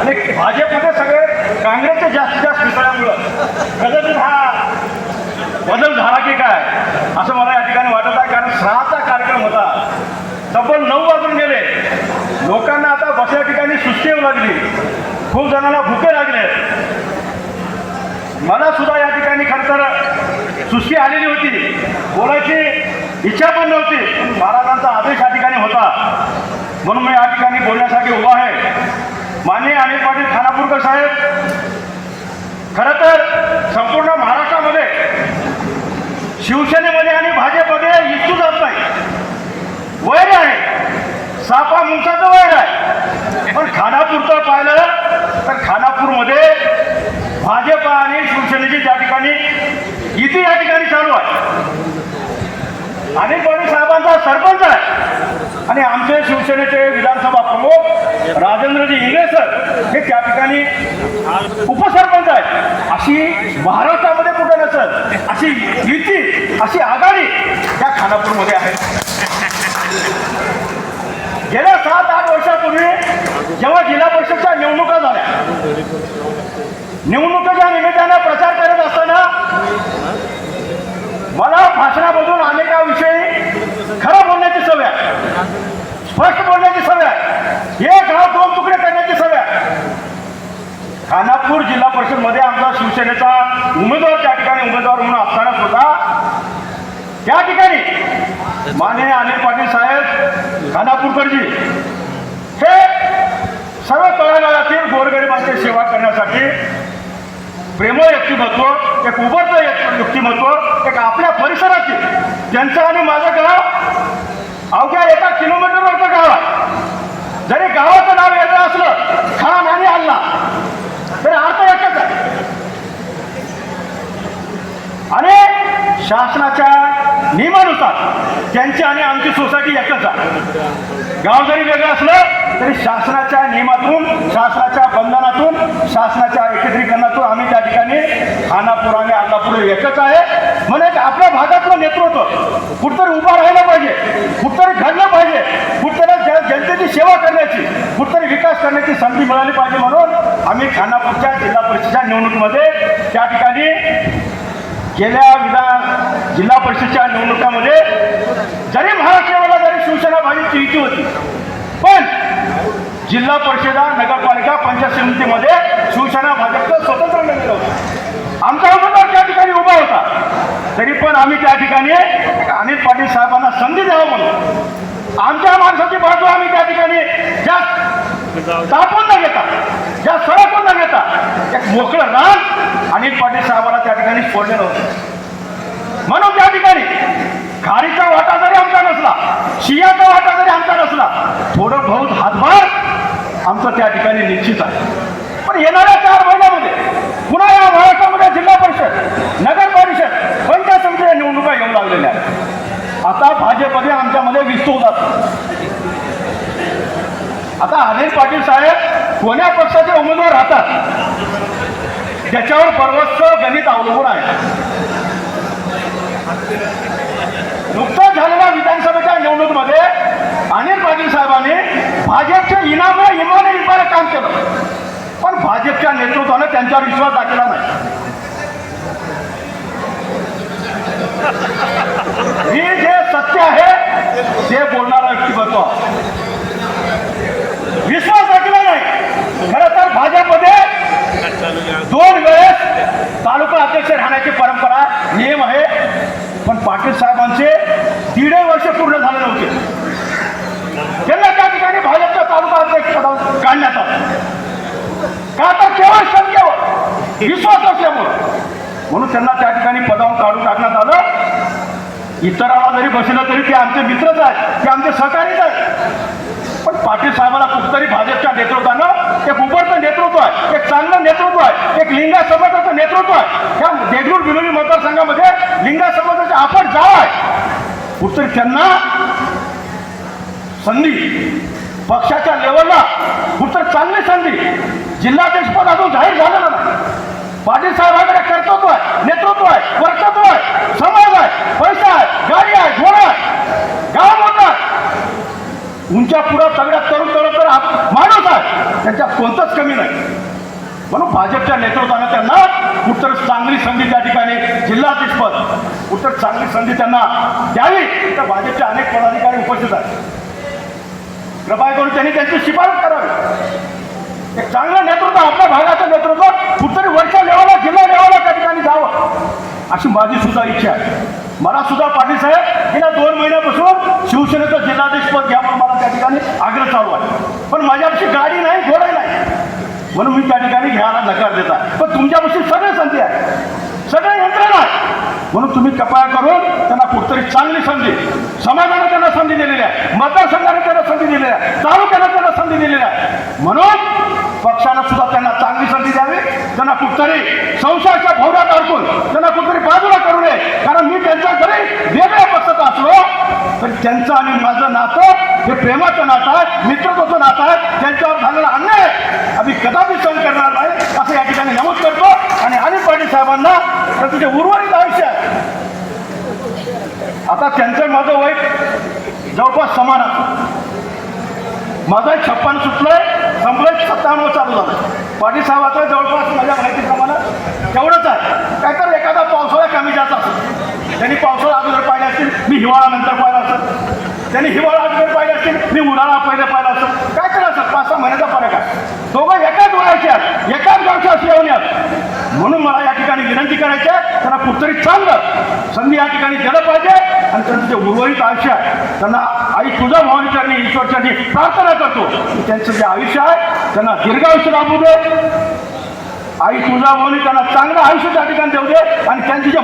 आणि भाजपमध्ये सगळे काँग्रेसचे जास्तीत जास्त मिसळल्यामुळं बदल हा बदल झाला की काय? असं मला या ठिकाणी वाटत आहे कारण सहाचा कार्यक्रम होता. तब्बल नऊ वाजून गेले. लोकांना आता बसल्या ठिकाणी सुस्ती येऊ लागली. खूप जणांना भुके लागले. मला सुद्धा या ठिकाणी खरं तर सुस्ती आलेली होती. बोलायची इच्छा पण नव्हती. महाराजांचा आदेश या ठिकाणी होता. म्हणून मी या ठिकाणी बोलण्यासाठी उभा आहे. माननीय अनिल पाटील खानापूरकर साहेब खरं तर संपूर्ण महाराष्ट्रामध्ये शिवसेनेमध्ये आणि भाजपमध्ये इच्छू जात नाही. वैर आहे. सापा मुंसाचं वैर आहे. पण खानापूरचं पाहिलं तर खानापूरमध्ये भाजप आणि शिवसेनेची त्या ठिकाणी युती या ठिकाणी चालू आहे. अनिल पाटील साहेबांचा सरपंच आहे. आणि आमचे शिवसेनेचे विधानसभा प्रमुख राजेंद्रजी इंगळे सर हे त्या ठिकाणी उपसरपंच आहेत. अशी महाराष्ट्रामध्ये कुठे नसत अशी युती अशी आघाडी या खानापूरमध्ये आहे. गेल्या सात आठ वर्षापूर्वी जेव्हा जिल्हा परिषदच्या निवडणुका झाल्या निवडणुकीच्या निमित्तानं प्रचार करत असताना मला भाषणामधून अनेकाविषयी खरं बोलण्याची सवय आहे स्पष्ट बोलण्याची सवय आहे एक गाव दोन तुकडे करण्याची सवय आहे खानापूर जिल्हा परिषदमध्ये आमचा शिवसेनेचा उमेदवार त्या ठिकाणी उमेदवार म्हणून असताना सुद्धा त्या ठिकाणी माननीय अनिल पाटील साहेब खानापूरकरजी हे सर्व तळागाळातील गोरगरिबांची सेवा करण्यासाठी प्रेमळ व्यक्तिमत्व एक उभरतं एक व्यक्तिमत्व एक आपल्या परिसराची त्यांचं आणि माझं गाव अवघ्या एका किलोमीटरवरचं गाव आहे जरी गावाचं नाव वेगळं असलं खान आणि अल्ला तरी अर्थ एकच आहे आणि शासनाच्या असतात. त्यांची आणि आमची सोसायटी एकच आहे. गाव जरी वेगळं असलं तरी शासनाच्या नियमातून शासनाच्या बंधनातून शासनाच्या एकत्रीकरणातून आम्ही त्या ठिकाणी खानापूर आणि अल्लापूर एकच आहे. म्हणजे आपल्या भागातलं नेतृत्व कुठतरी उभं राहिलं पाहिजे कुठतरी घडलं पाहिजे कुठतरी जनतेची सेवा करण्याची कुठतरी विकास करण्याची संधी मिळाली पाहिजे म्हणून आम्ही खानापूरच्या जिल्हा परिषदेच्या निवडणुकीमध्ये त्या ठिकाणी गेल्या विधान जिल्हा परिषदच्या निवडणुकामध्ये जरी महाराष्ट्राला जरी शिवसेना भाजपची युती होती पण जिल्हा परिषदा नगरपालिका पंचायत समितीमध्ये शिवसेना भाजपचं स्वतंत्र लढलं होतं. आमचा उमेदवार त्या ठिकाणी उभा होता. तरी पण आम्ही त्या ठिकाणी अनिल पाटील साहेबांना संधी द्यावं म्हणून आमच्या माणसाची बाजू आम्ही त्या ठिकाणी ज्या तापून न घेता या सडकून न घेता एक मोकळं रान अनिल पाटील साहेबांना त्या ठिकाणी सोडलेलं होतं. म्हणून त्या ठिकाणी खारीचा वाटा जरी आमचा नसला शियाचा वाटा जरी आमचा नसला थोडं बहुत हातभार आमचं त्या ठिकाणी निश्चित आहे. पण येणाऱ्या चार महिन्यामध्ये पुन्हा या महाराष्ट्रामध्ये जिल्हा परिषद नगर परिषद पंचायत समितीच्या निवडणुका येऊ लागलेल्या आहेत. आता भाजपमध्ये आमच्यामध्ये विस्तू जात आता अनिल पाटील साहेब कोण्या पक्षाचे उमेदवार राहतात? त्याच्यावर सर्वस्व गणित अवलंबून आहे. नुकताच झालेल्या विधानसभेच्या निवडणुकीमध्ये अनिल पाटील साहेबांनी भाजपच्या इनामला इमाने इमाने काम केलं. पण भाजपच्या नेतृत्वानं त्यांच्यावर विश्वास दाखवला नाही. ही जे सत्य आहे ते बोलणारा व्यक्तिमत्व. आहे. विश्वास दाखवला नाही. खरं तर भाजपमध्ये दोन वेळेस तालुका अध्यक्ष राहण्याची परंपरा नियम आहे पण पाटील साहेबांचे दीडही वर्ष पूर्ण झाले नव्हते त्यांना त्या ठिकाणी भाजपच्या तालुका अध्यक्ष पदावर काढण्यात आलं का तर केवळ शक्यवर विश्वास असल्यामुळं. म्हणून त्यांना त्या ठिकाणी पदावर काढून टाकण्यात आलं. इतराला जरी बसलं तरी ते आमचे मित्रच आहेत. ते आमचे सहकारीच आहेत. पण पाटील साहेबांना कुठतरी भाजपच्या नेतृत्वानं एक उभरतं नेतृत्व आहे एक चांगलं नेतृत्व आहे एक लिंगा समाजाचं नेतृत्व आहे. त्या देगलूर बिलोली मतदारसंघामध्ये लिंगा समाजाचे आपण जाव आहे. कुठतरी त्यांना संधी पक्षाच्या लेवलला कुठतरी चांगली संधी जिल्हाध्यक्षपद अजून जाहीर झालं पाटील साहेबांकडे कर्तृत्व आहे नेतृत्व आहे वर्तत्व आहे समाज आहे पैसा आहे गाडी आहे घोडा आहे गाव मोठा उंच्या पुढं सगळ्यात तरुण तरुण तर माणूस आहे. त्यांच्या कोणतंच कमी नाही. म्हणून भाजपच्या नेतृत्वानं त्यांना कुठतर चांगली संधी त्या ठिकाणी जिल्हाधीशपद कुठतर चांगली संधी त्यांना द्यावी. तर भाजपचे अनेक पदाधिकारी उपस्थित आहेत. कृपया करून त्यांनी त्यांची शिफारस करावी. एक चांगलं नेतृत्व आपल्या भागाचं नेतृत्व कुठतरी वरच्या लेवलला जिल्हा लेवलला त्या ठिकाणी जावं. अशी माझी सुद्धा इच्छा आहे. मला सुद्धा पाटील साहेब गेल्या दोन महिन्यापासून शिवसेनेचं जिल्हाधीशपद घ्या म्हणून मला त्या ठिकाणी आग्रह चालू आहे. पण माझ्यापाशी गाडी नाही घोडा नाही. म्हणून मी त्या ठिकाणी घ्यायला नकार देता पण तुमच्यापाशी सगळे संधी आहे सगळे यंत्रणा आहे म्हणून तुम्ही कपाया करून त्यांना कुठतरी चांगली संधी समाजाने त्यांना संधी दिलेली आहे मतदारसंघाने त्यांना संधी दिलेली आहे तालुक्याने त्यांना संधी दिलेली आहे. म्हणून पक्षानं सुद्धा त्यांना चांगली संधी द्यावी. त्यांना कुठतरी संशयाच्या भोवऱ्यात अडकून त्यांना कुठतरी बाजूला करू नये. कारण मी त्यांच्या घरी वेगळ्या पक्षात असलो तर त्यांचं आणि माझं नातं हे प्रेमाचं नातं आहे मित्रत्वाचं नातं आहे त्यांच्यावर झालेला अन्याय आम्ही कदापि सहन करणार नाही असं या ठिकाणी नमूद करतो. आणि अनिल पाटील साहेबांना तर तुझे उर्वरित आयुष्य आता त्यांचं माझं वय जवळपास समान असतो माझं छप्पन सुटलंय. संपलंय सत्तावन्न चालू झालं पाटील साहेबाचं जवळपास माझ्या माहितीप्रमाणे तेवढंच आहे. काहीतरी एखादा पावसाळा कमी जात असतो. त्यांनी पावसाळा अगोदर पाहिले असतील मी हिवाळा नंतर पाहिला असत. त्यांनी हिवाळा अगोदर पाहिले असतील मी उन्हाळा पहिले पाहिला असत. काय करायचं असेल पाच सहा महिन्याचा फरक आहे. दोघं एकाच वयाचे आहेत एकाच गावच्या येऊन आहेत. म्हणून मला या ठिकाणी विनंती करायची आहे त्यांना कुठतरी चांगलं संधी या ठिकाणी दिलं पाहिजे आणि त्यांचं जे उर्वरित आयुष्य आहे त्यांना आई तुझा भवानी करणे ईश्वरच्या प्रार्थना करतो. त्यांचं जे आयुष्य आहे त्यांना दीर्घ आयुष्य लाभू दे. आई तुझा तुळजाभवानी त्यांना चांगलं आयुष्य त्या ठिकाणी देऊ दे आणि त्यांची जे